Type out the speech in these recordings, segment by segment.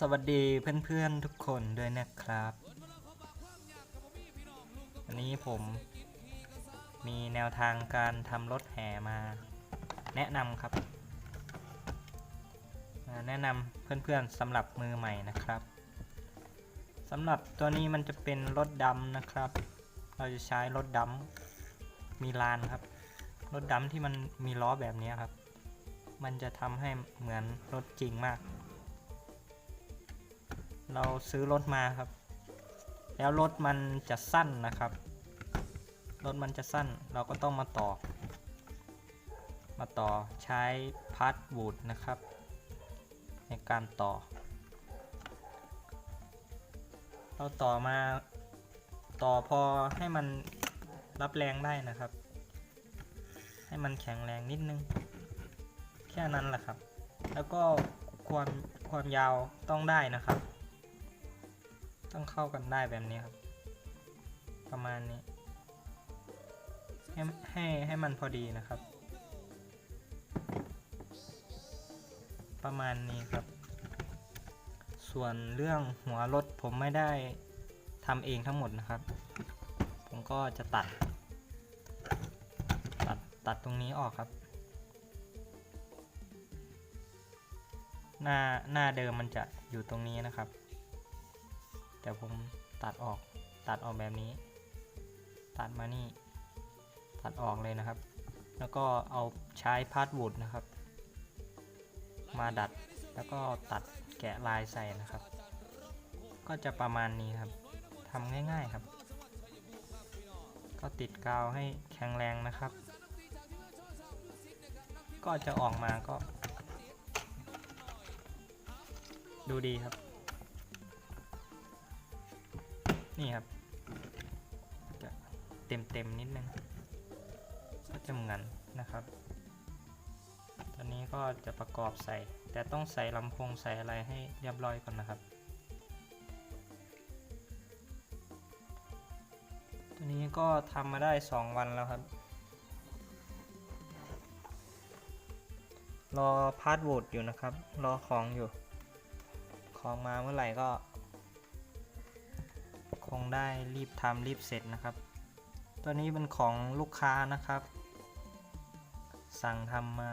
สวัสดีเพื่อนๆทุกคนด้วยนะครับ วันนี้ผมมีแนวทางการทำรถแห่มาแนะนำครับมาแนะนำเพื่อนๆสำหรับมือใหม่นะครับสำหรับตัวนี้มันจะเป็นรถดำนะครับ เราจะใช้รถดำมีลานครับ รถดำที่มันมีล้อแบบนี้ครับ มันจะทำให้เหมือนรถจริงมาก เราซื้อรถมาครับ แล้วรถมันจะสั้นนะครับ รถมันจะสั้น เราก็ต้องมาต่อ มาต่อใช้พาร์ทบูดนะครับ ในการต่อ เราต่อมาต่อพอให้มันรับแรงได้นะครับ ให้มันแข็งแรงนิดนึง แค่นั้นแหละครับ แล้วก็ความความยาวต้องได้นะครับ ต้องเข้ากันได้แบบนี้ครับ ประมาณนี้ ให้ให้ให้มันพอดีนะครับ ประมาณนี้ครับ ส่วนเรื่องหัวรถผมไม่ได้ทำเองทั้งหมดนะครับ ผมก็จะตัด ตัดตัดตรงนี้ออกครับ หน้าหน้าเดิมมันจะอยู่ตรงนี้นะครับ แต่ผมตัดออกตัดออกแบบนี้ ตัดมานี่ ตัดออกเลยนะครับ แล้วก็เอาใช้พาสวูดนะครับ มาดัดแล้วก็ตัดแกะลายใส่นะครับ ก็จะประมาณนี้ครับทำง่ายๆครับ ก็ติดกาวให้แข็งแรงนะครับ ก็จะออกมาก็ ดูดีครับ นี่ครับจะเต็มเต็มๆนิดนึงก็จะเหมือนนะครับ ตอนนี้ก็จะประกอบใส่ แต่ต้องใส่ลำโพงใส่อะไรให้เรียบร้อยก่อนนะครับ ตัวนี้ก็ทำมาได้ 2 วันแล้วครับ รอพาสโหวตอยู่นะครับ รอของอยู่ ของมาเมื่อไหร่ก็ งได้รีบทำรีบเสร็จนะครับ ตัวนี้เป็นของลูกค้านะครับ สั่งทำมา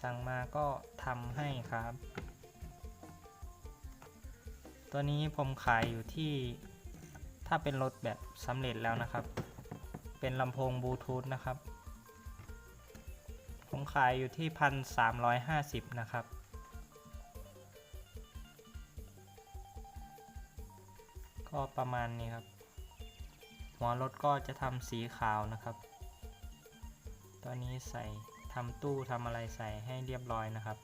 สั่งมาก็ทำให้ครับ ตัวนี้ผมขายอยู่ที่ถ้าเป็นรถแบบสำเร็จแล้วนะครับ เป็นลำโพงบลูทูธนะครับ ผมขายอยู่ที่พันสามร้อยห้าสิบนะครับ ก็ประมาณนี้ครับ หัวรถก็จะทำสีขาวนะครับ ตอนนี้ใส่ทำตู้ทำอะไรใส่ให้เรียบร้อยนะครับ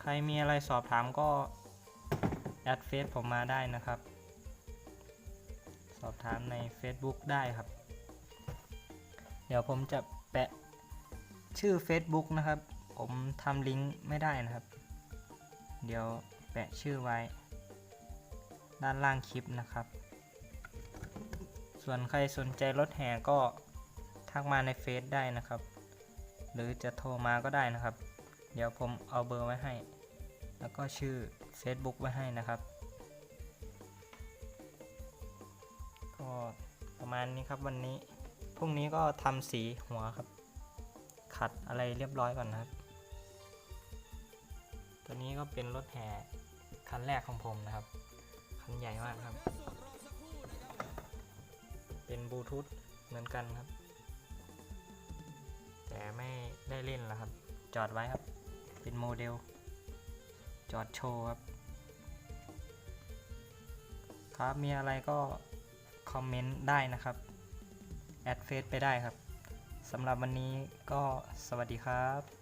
ใครมีอะไรสอบถามก็แอดเฟซผมมาได้นะครับ สอบถามใน Facebook ได้ครับ เดี๋ยวผมจะแปะชื่อ Facebook นะครับ ผมทำลิงก์ไม่ได้นะครับ เดี๋ยวแปะชื่อไว้ ด้านล่างคลิปนะครับ ส่วนใครสนใจรถแห่ก็ทักมาในเฟซได้นะครับ หรือจะโทรมาก็ได้นะครับ เดี๋ยวผมเอาเบอร์ไว้ให้ แล้วก็ชื่อ Facebook ไว้ให้นะครับ ก็ประมาณนี้ครับวันนี้ พรุ่งนี้ก็ทำสีหัวครับ ขัดอะไรเรียบร้อยก่อนนะครับ ตัวนี้ก็เป็นรถแห่คันแรกของผมนะครับ คันใหญ่มากครับ เป็นบลูทูธเหมือนกันครับ แต่ไม่ได้เล่นแล้วครับ จอดไว้ครับ เป็นโมเดล จอดโชว์ครับ ครับมีอะไรก็คอมเมนต์ได้นะครับ แอดเฟซไปได้ครับสำหรับวันนี้ก็สวัสดีครับ